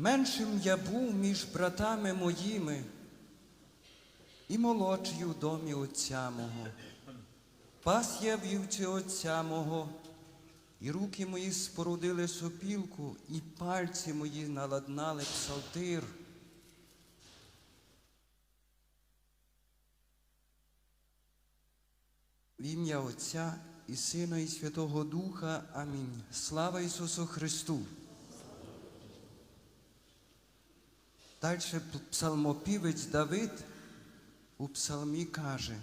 Меншим я був між братами моїми і молодший у домі отця мого. Пас я вівці отця мого, і руки мої спорудили сопілку, і пальці мої наладнали псалтир. В ім'я Отця і Сина, і Святого Духа. Амінь. Слава Ісусу Христу. Далі псалмопівець Давид у псалмі каже.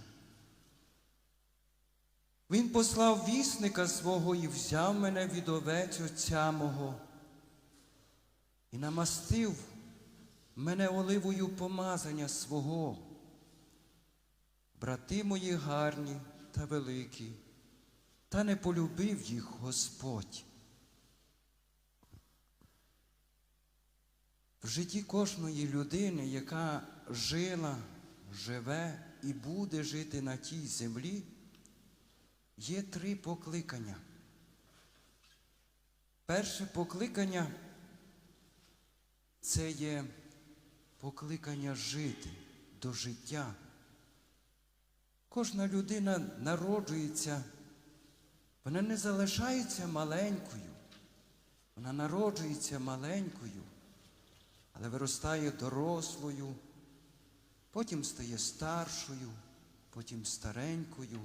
Він послав вісника свого і взяв мене від овець отця мого, і намастив мене оливою помазання свого. Брати мої гарні та великі, та не полюбив їх Господь. В житті кожної людини, яка жила, живе і буде жити на тій землі, є три покликання. Перше покликання це є покликання жити до життя. Кожна людина народжується, вона не залишається маленькою, вона народжується маленькою, але виростає дорослою, потім стає старшою, потім старенькою.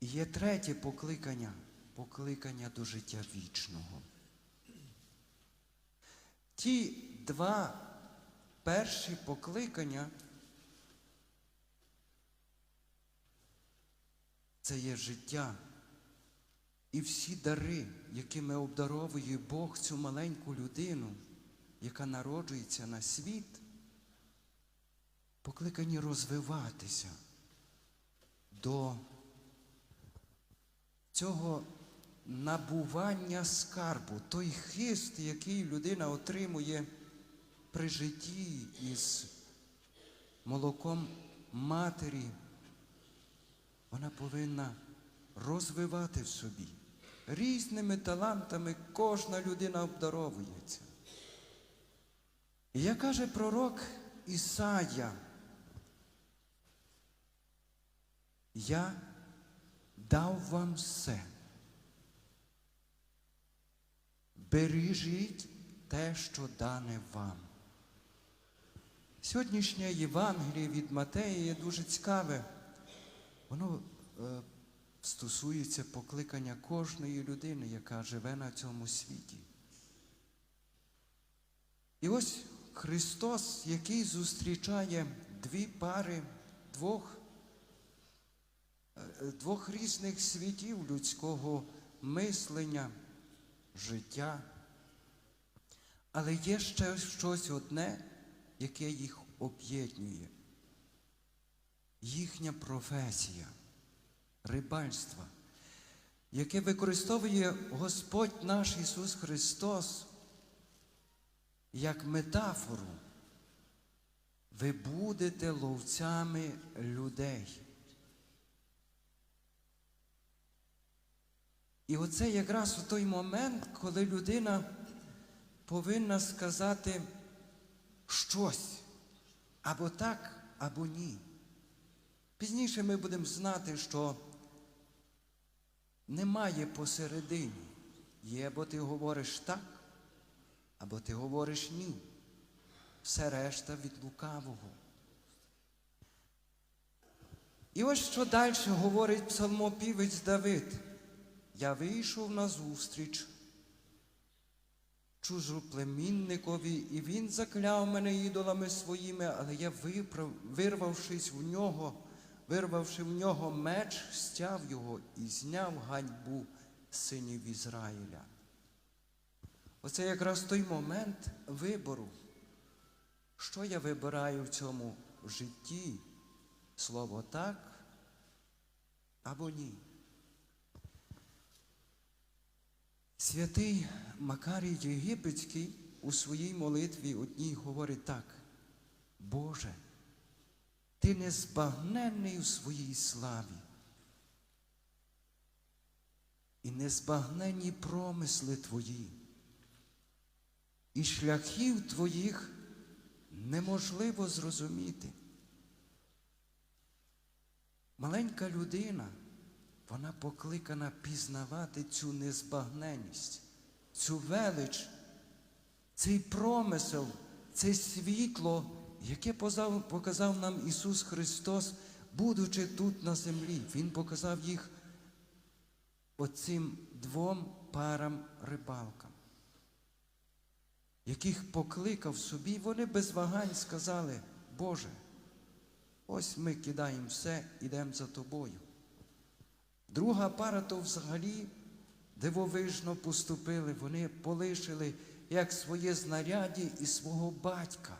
І є третє покликання покликання до життя вічного. Ті два перші покликання це є життя. І всі дари, якими обдаровує Бог цю маленьку людину, яка народжується на світ, покликані розвиватися до цього набування скарбу, той хист, який людина отримує при житті із молоком матері, вона повинна розвивати в собі. Різними талантами кожна людина обдаровується. І як каже пророк Ісая, я дав вам все. Бережіть те, що дане вам. Сьогоднішнє Євангеліє від Матея є дуже цікаве. Воно стосується покликання кожної людини, яка живе на цьому світі. І ось Христос, який зустрічає дві пари двох е, двох різних світів людського мислення, життя. Але є ще щось одне, яке їх об'єднує. Їхня професія, рибальство, яке використовує Господь наш Ісус Христос як метафору. Ви будете ловцями людей. І оце якраз у той момент, коли людина повинна сказати щось або так, або ні. Пізніше ми будемо знати, що немає посередині. Є, або ти говориш так, або ти говориш ні. Все решта від лукавого. І ось що далі говорить псалмопівець Давид. Я вийшов на зустріч чужоплемінникові, і він закляв мене ідолами своїми, але я вирвавшись в нього, вирвавши в нього меч, стяв його і зняв ганьбу синів Ізраїля. Оце якраз той момент вибору. Що я вибираю в цьому житті? Слово так або ні? Святий Макарій Єгипетський у своїй молитві одній говорить так, Боже, ти незбагненний у своїй славі. І незбагненні промисли Твої. і шляхів твоїх неможливо зрозуміти. Маленька людина, вона покликана пізнавати цю незбагненість, цю велич, цей промисел, це світло, яке показав нам Ісус Христос, будучи тут на землі. Він показав їх оцим двом парам рибалкам, яких покликав собі, вони без вагань сказали, Боже, ось ми кидаємо все, ідемо за тобою. Друга пара то взагалі дивовижно поступили, вони полишили як своє знаряддя і свого батька.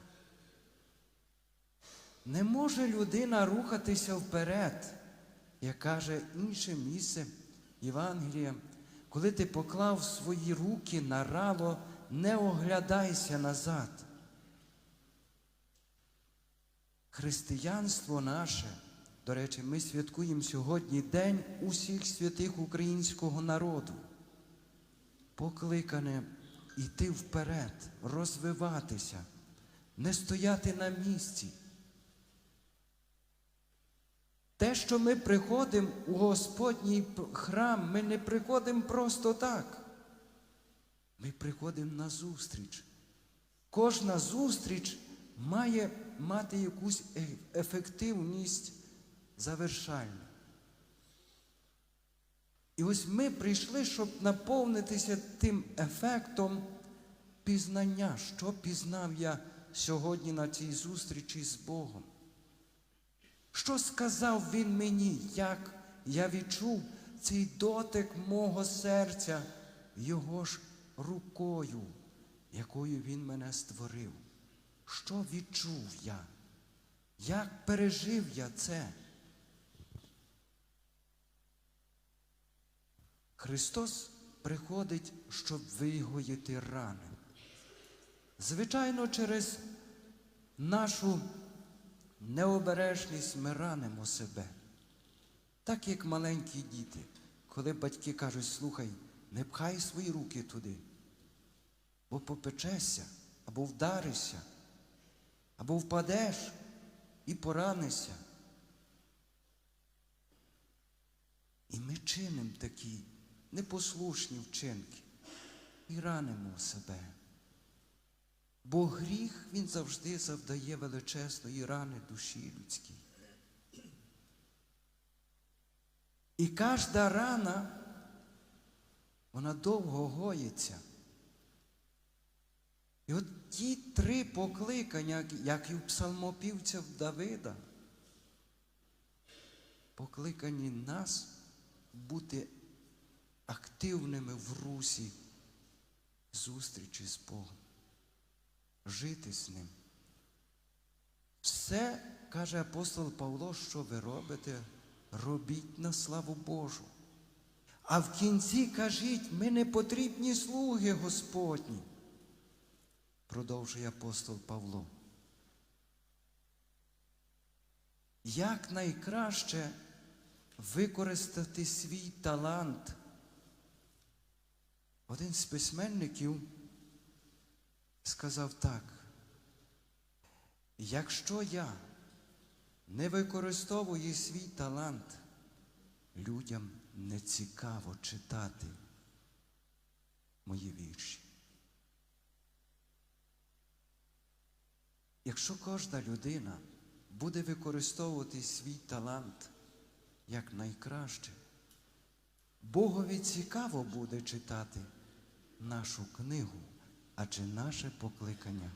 Не може людина рухатися вперед, як каже інше місце Євангелія, коли ти поклав свої руки на рало, не оглядайся назад. Християнство наше, до речі, ми святкуємо сьогодні День усіх святих українського народу, покликане йти вперед, розвиватися, не стояти на місці. Те, що ми приходимо у Господній храм, ми не приходимо просто так. Ми приходимо на зустріч. Кожна зустріч має мати якусь е- ефективність завершальну. І ось ми прийшли, щоб наповнитися тим ефектом пізнання, що пізнав я сьогодні на цій зустрічі з Богом. Що сказав він мені, як я відчув цей дотик мого серця його ж рукою, якою він мене створив? Що відчув я? Як пережив я це? Христос приходить, щоб вигоїти рани. Звичайно, через нашу необережність ми ранимо себе. Так як маленькі діти, коли батьки кажуть, слухай, не пхай свої руки туди, бо попечешся, або вдаришся, або впадеш і поранишся. І ми чинимо такі непослушні вчинки і ранимо себе. Бо гріх він завжди завдає величезної рани душі людській. І кожна рана, вона довго гоїться. І от ті три покликання, як і в псалмопівця Давида, покликані нас бути активними в русі зустрічі з Богом жити з ним. Все, каже апостол Павло, що ви робите, робіть на славу Божу. А в кінці кажіть, ми не потрібні слуги Господні, продовжує апостол Павло. Як найкраще використати свій талант? Один з письменників сказав так, якщо я не використовую свій талант, людям не цікаво читати мої вірші. Якщо кожна людина буде використовувати свій талант як найкраще, Богові цікаво буде читати нашу книгу, адже наше покликання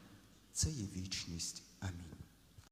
це є вічність. Амінь.